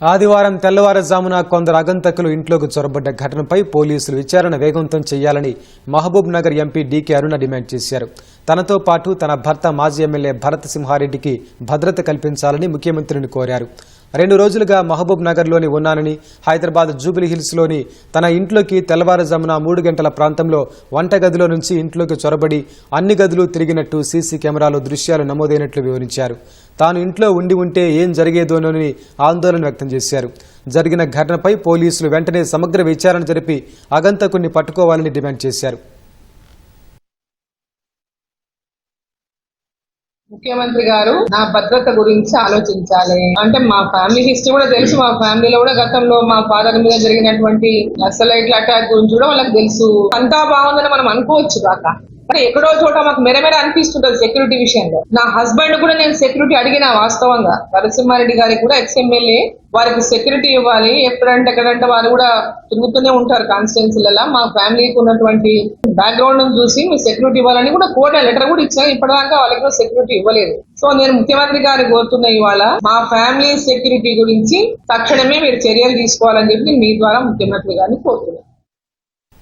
ఆదివారం తెల్లవారుజామున కొందరు అగంతకులు ఇంట్లోకి చొరబడ్డ ఘటనపై పోలీసులు విచారణ వేగవంతం చేయాలని Mahabubnagar MP DK Aruna demand చేశారు. తనతో పాటు తన భర్త మాజీ ఎమ్మెల్యే భరత్ సింహారెడ్డికి భద్రత కల్పించాలని ముఖ్యమంత్రిని కోరారు. రెండు రోజులుగా మహబూబ్ నగర్లోని ఉన్నానని హైదరాబాద్ జూబిలీ హిల్స్లోని తన ఇంట్లోకి తెల్లవారుజామున మూడు గంటల ప్రాంతంలో వంటగదిలో నుంచి ఇంట్లోకి చొరబడి అన్ని గదులు తిరిగినట్టు సీసీ కెమెరాలో దృశ్యాలు నమోదైనట్లు వివరించారు. తాను ఇంట్లో ఉండి ఉంటే ఏం జరిగేదోనని ఆందోళన వ్యక్తం చేశారు. జరిగిన ఘటనపై పోలీసులు వెంటనే సమగ్ర విచారణ జరిపి అగంతకుణ్ణి పట్టుకోవాలని డిమాండ్ చేశారు. ముఖ్యమంత్రి గారు నా భద్రత గురించి ఆలోచించాలి. అంటే మా ఫ్యామిలీ హిస్టరీ కూడా తెలుసు. మా ఫ్యామిలీలో కూడా గతంలో మా ఫాదర్ మీద జరిగినటువంటి నక్సలైట్ల అటాక్ గురించి కూడా వాళ్ళకి తెలుసు. అంతా బాగుందని మనం అనుకోవచ్చు కాక. మరి ఎక్కడో చోట మాకు మెరమెర అనిపిస్తుంటది సెక్యూరిటీ విషయంలో. నా హస్బెండ్ కూడా నేను సెక్యూరిటీ అడిగిన వాస్తవంగా. నరసింహారెడ్డి గారికి కూడా ఎక్స్ఎమ్మెల్యే వారికి సెక్యూరిటీ ఇవ్వాలి. ఎక్కడంటే ఎక్కడంటే వారు కూడా తిరుగుతూనే ఉంటారు కాన్స్టిట్యున్సీలలో మా ఫ్యామిలీకి ఉన్నటువంటి బ్యాక్గ్రౌండ్ చూసి మీ సెక్యూరిటీ ఇవ్వాలని కూడా కోర్టు లెటర్ కూడా ఇచ్చాను ఇప్పటిదాకా వాళ్ళకి కూడా సెక్యూరిటీ ఇవ్వలేదు. సో నేను ముఖ్యమంత్రి గారు కోరుతున్న ఇవాళ మా ఫ్యామిలీ సెక్యూరిటీ గురించి తక్షణమే మీరు చర్యలు తీసుకోవాలని చెప్పి మీ ద్వారా ముఖ్యమంత్రి గారిని కోరుతున్నాను.